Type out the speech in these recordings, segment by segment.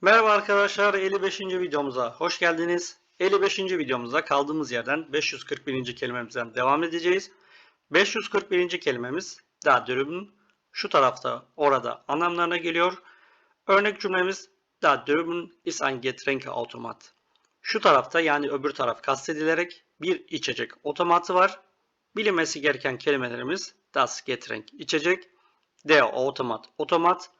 Merhaba arkadaşlar 55. videomuza hoş geldiniz. 55. videomuzda kaldığımız yerden 541. kelimemizden devam edeceğiz. 541. kelimemiz da dürümün şu tarafta orada anlamlarına geliyor. Örnek cümlemiz da dürümün ist ein Getränkeautomat. Şu tarafta yani öbür taraf kastedilerek bir içecek otomatı var. Bilinmesi gereken kelimelerimiz das Getränk içecek, der Automat otomat,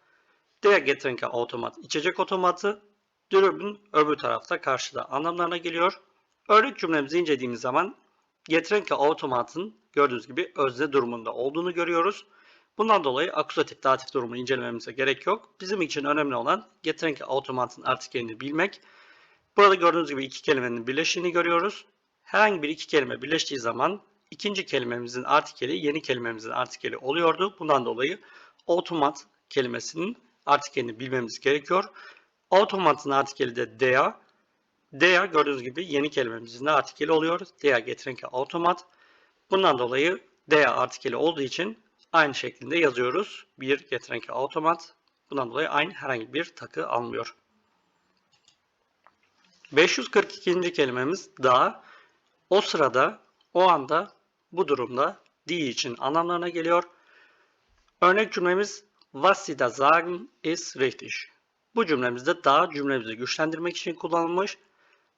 Der Getränke otomat içecek otomatı, dürümün öbür tarafta karşıda anlamlarına geliyor. Örnek cümlemizi incelediğimiz zaman Getränke otomatın gördüğünüz gibi özne durumunda olduğunu görüyoruz. Bundan dolayı akuzatif datif durumu incelememize gerek yok. Bizim için önemli olan Getränke otomatın artikelini bilmek. Burada gördüğünüz gibi iki kelimenin birleştiğini görüyoruz. Herhangi bir iki kelime birleştiği zaman ikinci kelimemizin artikeli yeni kelimemizin artikeli oluyordu. Bundan dolayı otomat kelimesinin artikelini bilmemiz gerekiyor. Otomatın artikeli de dea. Dea gördüğünüz gibi yeni kelimemizin de artikeli oluyor. Dea Getränke otomat. Bundan dolayı dea artikeli olduğu için aynı şeklinde yazıyoruz. Bir Getränke otomat. Bundan dolayı aynı herhangi bir takı almıyor. 542. kelimemiz da o sırada, o anda, bu durumda, die için anlamlarına geliyor. Örnek cümlemiz Was Sie da sagen ist richtig. Bu cümlemizde da cümlemizi güçlendirmek için kullanılmış.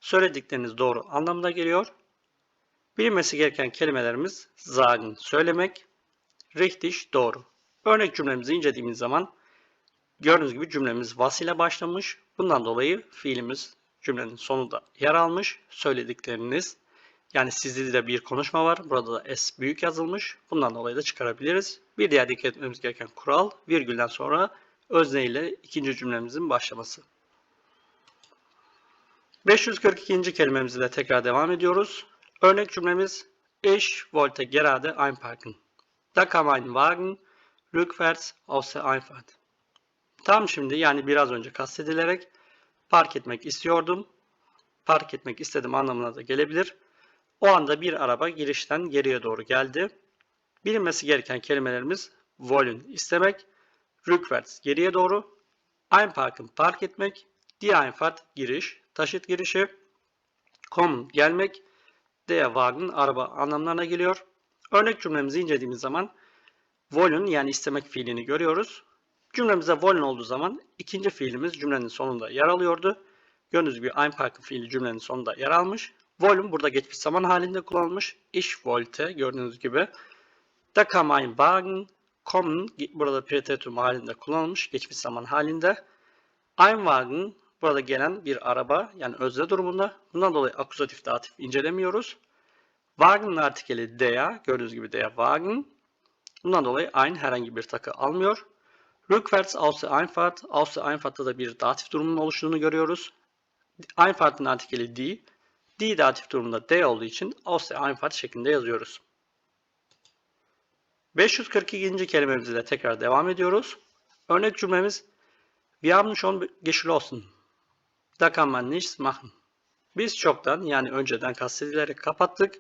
Söyledikleriniz doğru anlamına geliyor. Bilinmesi gereken kelimelerimiz sagen söylemek, richtig doğru. Örnek cümlemizi incelediğimiz zaman gördüğünüz gibi cümlemiz was ile başlamış. Bundan dolayı fiilimiz cümlenin sonunda yer almış. Söyledikleriniz yani sizde de bir konuşma var. Burada da S büyük yazılmış. Bundan dolayı da çıkarabiliriz. Bir diğer dikkat etmemiz gereken kural virgülden sonra özne ile ikinci cümlemizin başlaması. 542. kelimemizle tekrar devam ediyoruz. Örnek cümlemiz Ich wollte gerade einparken. Da kam ein Wagen rückwärts aus der Einfahrt. Tam şimdi yani biraz önce kastedilerek park etmek istiyordum. Park etmek istedim anlamına da gelebilir. O anda bir araba girişten geriye doğru geldi. Bilinmesi gereken kelimelerimiz wollen istemek, rückwärts geriye doğru, einparken park etmek, die Einfahrt giriş, taşıt girişi, kommen gelmek, der Wagen araba anlamlarına geliyor. Örnek cümlemizi incelediğimiz zaman wollen yani istemek fiilini görüyoruz. Cümlemizde wollen olduğu zaman ikinci fiilimiz cümlenin sonunda yer alıyordu. Gördüğünüz gibi einparken fiili cümlenin sonunda yer almış. Wollen burada geçmiş zaman halinde kullanılmış. Ich wollte gördüğünüz gibi. Da kam ein Wagen. Kommen burada preteritum halinde kullanılmış. Geçmiş zaman halinde. Ein Wagen burada gelen bir araba yani özne durumunda. Bundan dolayı akuzatif datif incelemiyoruz. Wagen'ın artikeli der. Gördüğünüz gibi der Wagen. Bundan dolayı ein herhangi bir takı almıyor. Rückwärts aus der Einfahrt. Aus der Einfahrt'ta da bir datif durumunun oluştuğunu görüyoruz. Einfahrt'ın artikeli die. Die datif durumunda D olduğu için aus der Einfahrt şeklinde yazıyoruz. 542. kelimemizle tekrar devam ediyoruz. Örnek cümlemiz Wir haben schon geschlossen. Da kann man nichts machen. Biz çoktan yani önceden kastedilerek kapattık.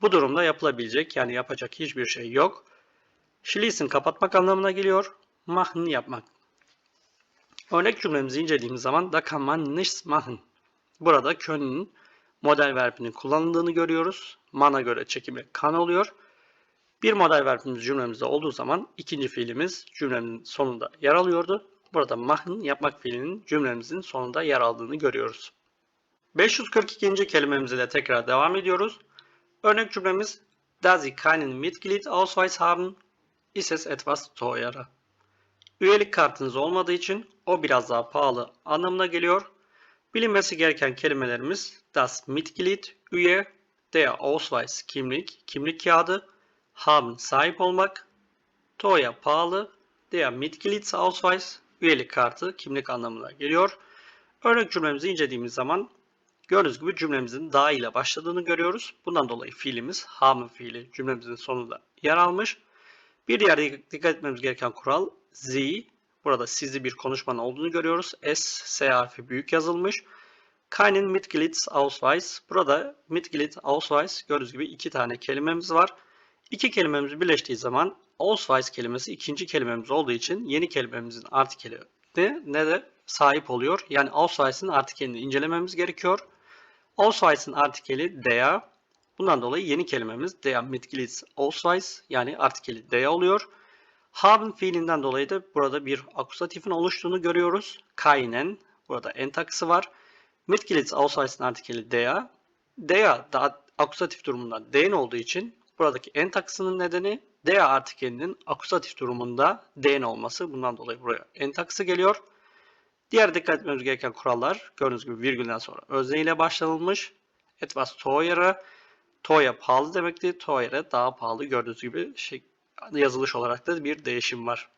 Bu durumda yapılabilecek yani yapacak hiçbir şey yok. Schließen kapatmak anlamına geliyor. Machen yapmak. Örnek cümlemizi incelediğimiz zaman da kann man nichts machen. Burada könnün model verbinin kullanıldığını görüyoruz. Mana göre çekimi kan oluyor. Bir model verbimiz cümlemizde olduğu zaman ikinci fiilimiz cümlenin sonunda yer alıyordu. Burada machen yapmak fiilinin cümlemizin sonunda yer aldığını görüyoruz. 542. kelimemiz ile tekrar devam ediyoruz. Örnek cümlemiz Da Sie keinen Mitglied-Ausweis haben, ist es etwas teurer. Üyelik kartınız olmadığı için o biraz daha pahalı anlamına geliyor. Bilinmesi gereken kelimelerimiz das Mitglied, üye, der Ausweis, kimlik, kimlik kağıdı, haben, sahip olmak, teuer, pahalı, der Mitgliedsausweis, üyelik kartı, kimlik anlamına geliyor. Örnek cümlemizi incelediğimiz zaman gördüğünüz gibi cümlemizin da ile başladığını görüyoruz. Bundan dolayı fiilimiz haben fiili cümlemizin sonunda yer almış. Bir diğer dikkat etmemiz gereken kural sie, Burada sizli bir konuşmanın olduğunu görüyoruz. S, S harfi büyük yazılmış. Keinen Mitgliedsausweis. Burada Mitgliedsausweis gördüğünüz gibi iki tane kelimemiz var. İki kelimemiz birleştiği zaman Ausweis kelimesi ikinci kelimemiz olduğu için yeni kelimemizin artikeli ne, ne de sahip oluyor. Yani Ausweis'in artikelini incelememiz gerekiyor. Ausweis'in artikeli der. Bundan dolayı yeni kelimemiz der Mitglieds Ausweis yani artikeli der oluyor. Haben fiilinden dolayı da burada bir akusatifin oluştuğunu görüyoruz. Keinen. Burada en takısı var. Mitglieds Ausweis'in artikeli der. Der da akusatif durumunda den olduğu için buradaki en takısının nedeni der artikelinin akusatif durumunda den olması. Bundan dolayı buraya en takısı geliyor. Diğer dikkat etmemiz gereken kurallar gördüğünüz gibi virgülden sonra özne ile başlanılmış. Etwas teurer. Teuer pahalı demekti. Teure daha pahalı gördüğünüz gibi şey, yazılış olarak da bir değişim var.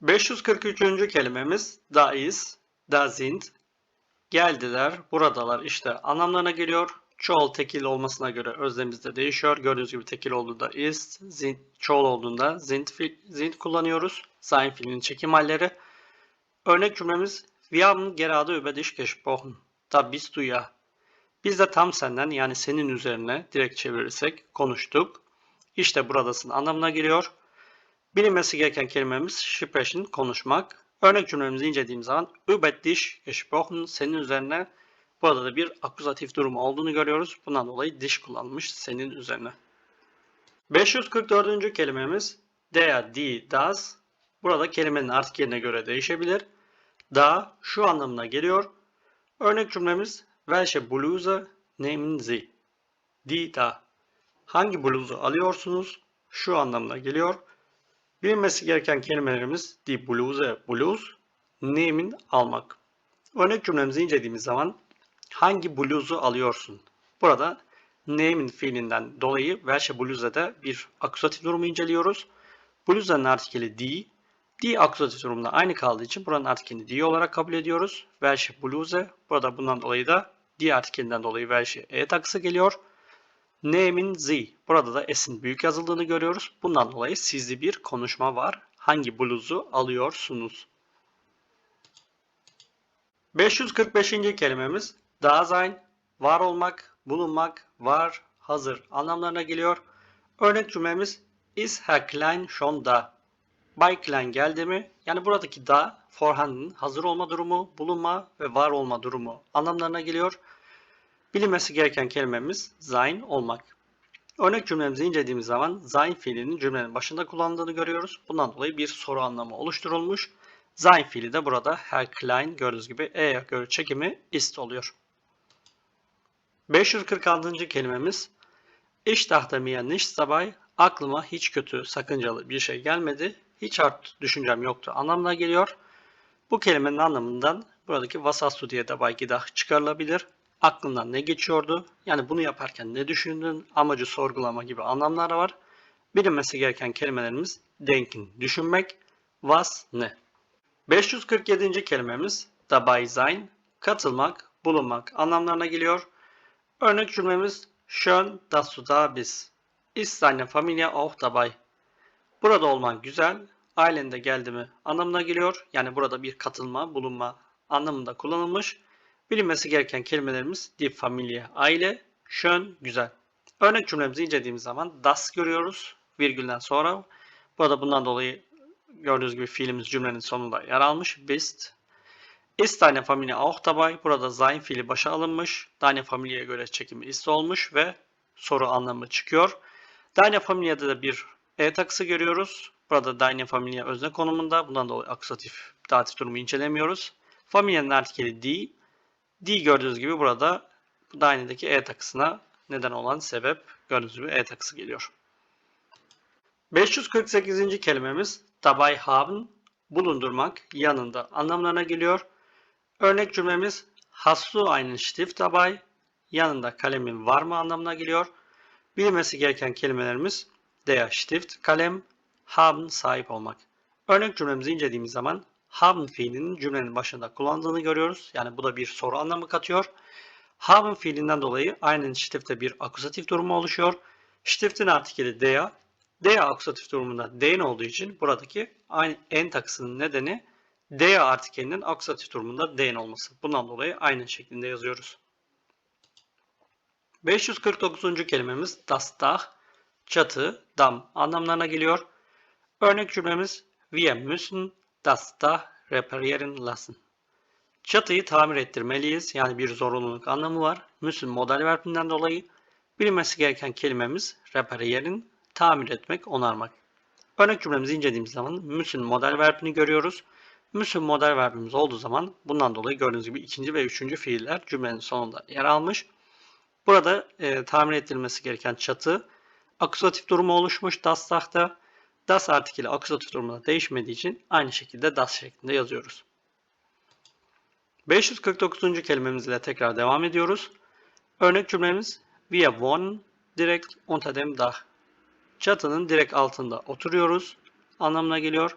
543. kelimemiz da ist, da sind. Geldiler, buradalar işte anlamlarına geliyor. Çoğul tekil olmasına göre özlemimiz de değişiyor. Gördüğünüz gibi tekil olduğunda ist, sind, çoğul olduğunda sind, sind kullanıyoruz. Sein fiilinin çekim halleri. Örnek cümlemiz Wir haben gerade über dich gesprochen. Da bist du ya. Biz de tam senden yani senin üzerine direkt çevirirsek konuştuk. İşte buradasın anlamına geliyor. Bilinmesi gereken kelimemiz sprechen, konuşmak. Örnek cümlemizi incelediğimiz zaman über dich gesprochen, senin üzerine burada da bir akuzatif durumu olduğunu görüyoruz. Bundan dolayı dich kullanmış senin üzerine. 544. kelimemiz der, die, das. Burada kelimenin artık yerine göre değişebilir. Da şu anlamına geliyor. Örnek cümlemiz Welche Bluse nehmen Sie? Die da. Hangi bluzu alıyorsunuz? Şu anlamına geliyor. Bilinmesi gereken kelimelerimiz die Bluse, bluz, nehmen, almak. Örnek cümlemizi incelediğimiz zaman hangi bluzu alıyorsun? Burada nehmen fiilinden dolayı welche Bluse'de bir akusatif durumu inceliyoruz. Bluze'nin artikeli die, die akusatif durumunda aynı kaldığı için buranın artikelini die olarak kabul ediyoruz. Welche Bluse, burada bundan dolayı da die artikelinden dolayı welche e takısı geliyor. Nehmen Sie. Burada da S'in büyük yazıldığını görüyoruz. Bundan dolayı sizli bir konuşma var. Hangi bluzu alıyorsunuz? 545. kelimemiz da sein, var olmak, bulunmak, var, hazır anlamlarına geliyor. Örnek cümlemiz Is Herr Klein schon da? Bay Klein geldi mi? Yani buradaki da forehanden hazır olma durumu, bulunma ve var olma durumu anlamlarına geliyor. Bilinmesi gereken kelimemiz sein olmak. Örnek cümlemizi incelediğimiz zaman sein fiilinin cümlenin başında kullanıldığını görüyoruz. Bundan dolayı bir soru anlamı oluşturulmuş. Sein fiili de burada Herr Klein gördüğünüz gibi E'ye göre çekimi ist oluyor. 546. kelimemiz dachte mir nichts dabei. Aklıma hiç kötü, sakıncalı bir şey gelmedi. Hiç art düşüncem yoktu anlamına geliyor. Bu kelimenin anlamından buradaki vasastu diye de de çıkarılabilir. Aklından ne geçiyordu? Yani bunu yaparken ne düşündün? Amacı sorgulama gibi anlamlar var. Bilinmesi gereken kelimelerimiz denkin, düşünmek, was, ne. 547. kelimemiz dabei sein, katılmak, bulunmak anlamlarına geliyor. Örnek cümlemiz Schön, dass du da bist. Ist deine Familie auch dabei? Burada olman güzel, ailen de geldi mi anlamına geliyor. Yani burada bir katılma, bulunma anlamında kullanılmış. Bilinmesi gereken kelimelerimiz die Familie, aile, schön, güzel. Örnek cümlemizi incelediğimiz zaman das görüyoruz virgülden sonra. Burada bundan dolayı gördüğünüz gibi fiilimiz cümlenin sonunda yer almış. Bist. Ist deine Familie auch dabei? Burada sein fiili başa alınmış. Deine Familie'ye göre çekimi ist olmuş ve soru anlamı çıkıyor. Deine Familie'de de bir e takısı görüyoruz. Burada deine Familie özne konumunda. Bundan dolayı akusatif, datif durumu incelemiyoruz. Familie'nin artikeli die. Die gördüğünüz gibi burada daine'deki e takısına neden olan sebep gördüğünüz gibi e takısı geliyor. 548. kelimemiz dabei haben, bulundurmak, yanında anlamlarına geliyor. Örnek cümlemiz Hast du einen Stift dabei? Yanında kalemin var mı anlamına geliyor. Bilmesi gereken kelimelerimiz der Stift, kalem, haben, sahip olmak. Örnek cümlemizi incelediğimiz zaman haben fiilinin cümlenin başında kullandığını görüyoruz. Yani bu da bir soru anlamı katıyor. Haben fiilinden dolayı aynen Stift'te bir akusatif durumu oluşuyor. Stift'in artikeli der. Der akusatif durumunda den olduğu için buradaki aynı en takısının nedeni der artikelinin akusatif durumunda den olması. Bundan dolayı aynı şeklinde yazıyoruz. 549. kelimemiz das Dach, çatı, dam anlamlarına geliyor. Örnek cümlemiz Wir müssen das Dach reparieren lassen. Çatıyı tamir ettirmeliyiz. Yani bir zorunluluk anlamı var. Müssen modal verbinden dolayı bilinmesi gereken kelimemiz reparieren, tamir etmek, onarmak. Örnek cümlemizi incelediğimiz zaman müssen modal verbini görüyoruz. Müssen modal verbimiz olduğu zaman bundan dolayı gördüğünüz gibi ikinci ve üçüncü fiiller cümlenin sonunda yer almış. Burada e, tamir ettirilmesi gereken çatı akusatif durumu oluşmuş das Dach'ta. Das artikeli akusatif durumunda değişmediği için aynı şekilde das şeklinde yazıyoruz. 549. kelimemiz ile tekrar devam ediyoruz. Örnek cümlemiz Wir wohnen direkt unter dem Dach. Çatının direkt altında oturuyoruz anlamına geliyor.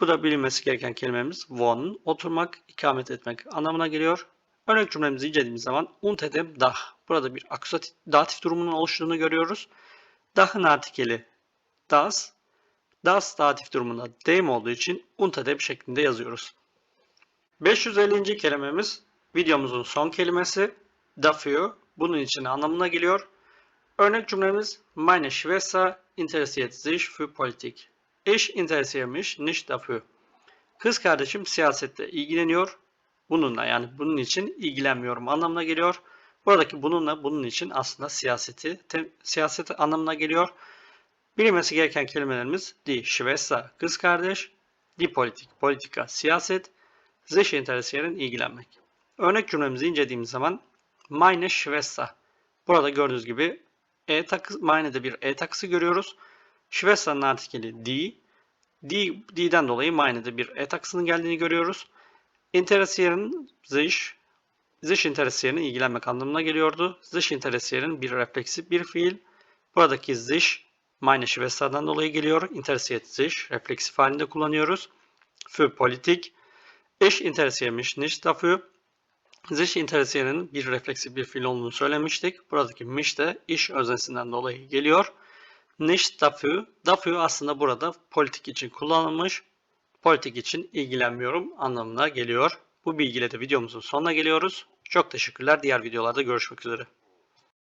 Bu da bilinmesi gereken kelimemiz wohnen, oturmak, ikamet etmek anlamına geliyor. Örnek cümlemizi incelediğimiz zaman unter dem Dach. Burada bir akusatif datif durumunun oluştuğunu görüyoruz. Dach'ın artikeli das, das datif durumunda dem olduğu için unter şeklinde yazıyoruz. 550. kelimemiz videomuzun son kelimesi dafür. Bunun için anlamına geliyor. Örnek cümlemiz Meine Schwester interessiert sich für Politik. Ich interessiere mich nicht dafür. Kız kardeşim siyasette ilgileniyor. Bununla yani bunun için ilgilenmiyorum anlamına geliyor. Buradaki bununla bunun için aslında siyaseti, tem, siyaset anlamına geliyor. Bilinmesi gereken kelimelerimiz die Schwester, kız kardeş, die Politik, politika, siyaset, sich interessieren, ilgilenmek. Örnek cümlemizi incelediğimiz zaman meine Schwester. Burada gördüğünüz gibi e takı, mine'de bir e takısı görüyoruz. Schwester'ın artikeli die. Die, die'den dolayı mine'de bir e takısının geldiğini görüyoruz. Interessieren sich, sich interessieren ilgilenmek anlamına geliyordu. Sich interessieren bir refleksif bir fiil. Buradaki sich meine Schwester'dan dolayı geliyor. Interessiert sich refleksif halinde kullanıyoruz. Für politik. Ich interessiere mich nicht dafür. Sich interessieren'in bir refleksif bir fiil olduğunu söylemiştik. Buradaki mich de iş öznesinden dolayı geliyor. Nicht dafür. Dafür aslında burada politik için kullanılmış. Politik için ilgilenmiyorum anlamına geliyor. Bu bilgiyle de videomuzun sonuna geliyoruz. Çok teşekkürler. Diğer videolarda görüşmek üzere.